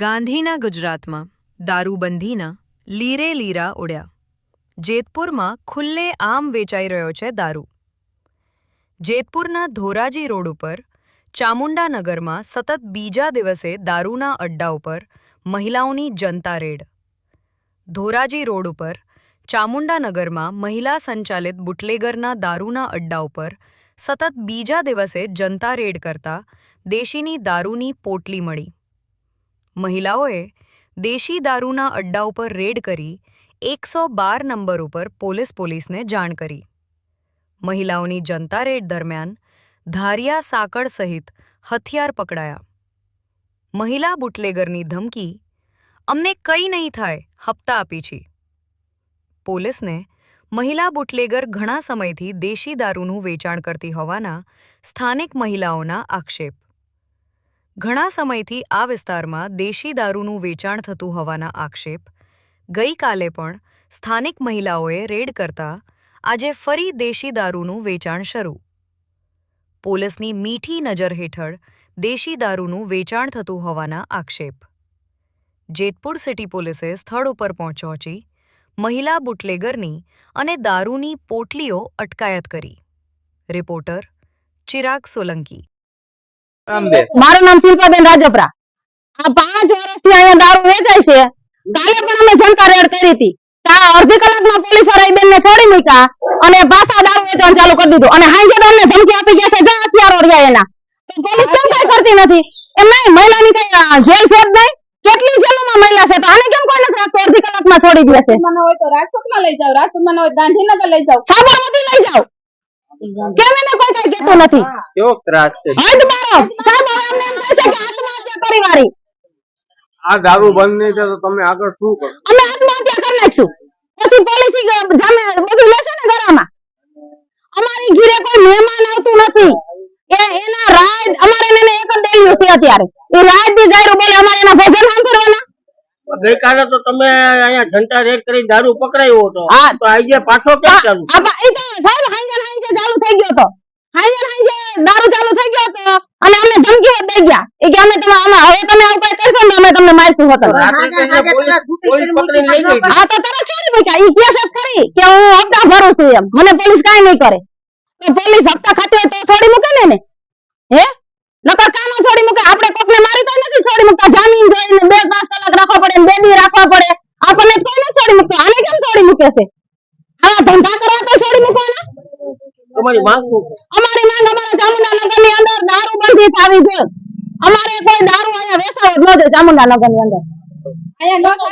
ગાંધીના ગુજરાતમાં દારૂબંધીના લીરે લીરા ઉડ્યા. જેતપુરમાં ખુલ્લે આમ વેચાઈ રહ્યો છે દારૂ. જેતપુરના ધોરાજી રોડ ઉપર, ચામુંડાનગરમાં સતત બીજા દિવસે દારૂના અડ્ડા ઉપર મહિલાઓની જનતા રેડ. ધોરાજી રોડ ઉપર, ચામુંડાનગરમાં મહિલા સંચાલિત બુટલેગરના દારૂના અડ્ડા ઉપર સતત બીજા દિવસે જનતા રેડ કરતા દેશીની દારૂની પોટલી મળી. મહિલાઓએ દેશી દારૂના અડ્ડા ઉપર રેડ કરી એકસો બાર નંબર ઉપર પોલીસ પોલીસને જાણ કરી. મહિલાઓની જનતા રેડ દરમિયાન ધારિયા સાંકળ સહિત હથિયાર પકડાયા. મહિલા બુટલેગરની ધમકી, અમને કંઈ નહીં થાય, હપ્તા આપી છી. પોલીસને મહિલા બુટલેગર ઘણા સમયથી દેશી દારૂનું વેચાણ કરતી હોવાના સ્થાનિક મહિલાઓના આક્ષેપ. ઘણા સમયથી આ વિસ્તારમાં દેશી દારૂનું વેચાણ થતું હોવાના આક્ષેપ. ગઈકાલે પણ સ્થાનિક મહિલાઓએ રેડ કરતા આજે ફરી દેશી દારૂનું વેચાણ શરૂ. પોલીસની મીઠી નજર હેઠળ દેશી દારૂનું વેચાણ થતું હોવાના આક્ષેપ. જેતપુર સિટી પોલીસે સ્થળ ઉપર પહોંચી મહિલા બુટલેગરની અને દારૂની પોટલીઓ અટકાયત કરી. રિપોર્ટર ચિરાગ સોલંકી. મારું નામ શિલ્પાબેન રાજપરા. આ પાંચ વર્ષથી અહીંયા દારૂ વેચાય છે. કાલે પણ અમે જનતા રેડ કરી હતી. અડધી કલાકમાં પોલીસવાળા બેન ને છોડી મૂક્યા અને પાછા દારૂ વેચવાનું ચાલુ કરી દીધું. અને હાંજે તો અમને ધમકી આપી ગયા છે જા હથિયારો રહ્યા એના. પોલીસ કેમ કઈ કરતી નથી? એમ નહીં મહિલાની કઈ જેલ છે જ નહીં? કેટલી જેલોમાં મહિલા છે? તો આને કેમ કોઈ નથી રાખતો અડધી કલાકમાં છોડી દે છે? રાજકોટમાં હોય તો રાજકોટમાં લઈ જાઓ રાજકોટમાં ન હોય ગાંધીનગર લઈ જાઓ. સાબરમતી લઈ જાઓ. કેમ એને કોઈ કઈ કહેતો નથી? કેવો ત્રાસ છે? હદ મારો. સાહેબ અમને એમ કહે છે કે આત્મહત્યા કરી વાળી આ દારૂ બંધ નહીં થાય તો તમે આગળ શું કરશો અમે આત્મહત્યા કરી નાખશું. પછી પોલિસી જામે બધું લેશે ને ઘરમાં. અમારી ઘીરે કોઈ મહેમાન આવતું નથી. એ એના રાજ અમારે એને એક જ ડેલ્યું છે અત્યારે. એ રાજ દી ગાયરું બોલે અમારે એના ભોજન સાંભળવાના ગઈકાલે તો તમે અહીંયા જનતા રેડ કરી દારૂ પકડાયો હતો. હા. તો આજે પાછો કેમ ચાલુ? આ એ તો સાહેબ હાંજે હાંજે ચાલુ થઈ ગયો તો હાંજે હાંજે. દારૂ ચાલુ થઈ ગયો તો અને અમને ધમકીઓ દઈ ગયા. એ કે અમે તમે અમે હવે તમે આવું કઈ કરશો ને અમે તમને મારશું હા તો તરત છોડી મૂક્યા. ઈ કે હું હપ્તા ભરું છું એમ. મને પોલીસ કાંઈ નહીં કરે. તો પોલીસ હપ્તા ખાતી તો છોડી મૂકે ને હે? નકર કાં ન છોડી મૂકે. આપણે કોકને મારી તો નથી છોડી મૂકતા. જામીન જોઈને બે પાંચ કલાક રાખવા પડે ને બે દી રાખવા પડે. આપણને કોઈ નથી છોડી મૂકતો. આને કેમ છોડી મૂકે છે? આવા ધંધા કરવા તો છોડી મૂકવાના તમારી માંગ શું છે? અમારી માંગ અમારા ચામુંડાનગરની અંદર દારૂ બંધી થવી જોઈએ અમારે કોઈ દારૂ અહીંયા વેચાવો જ ન જોઈએ ની અંદર. અહીંયા ન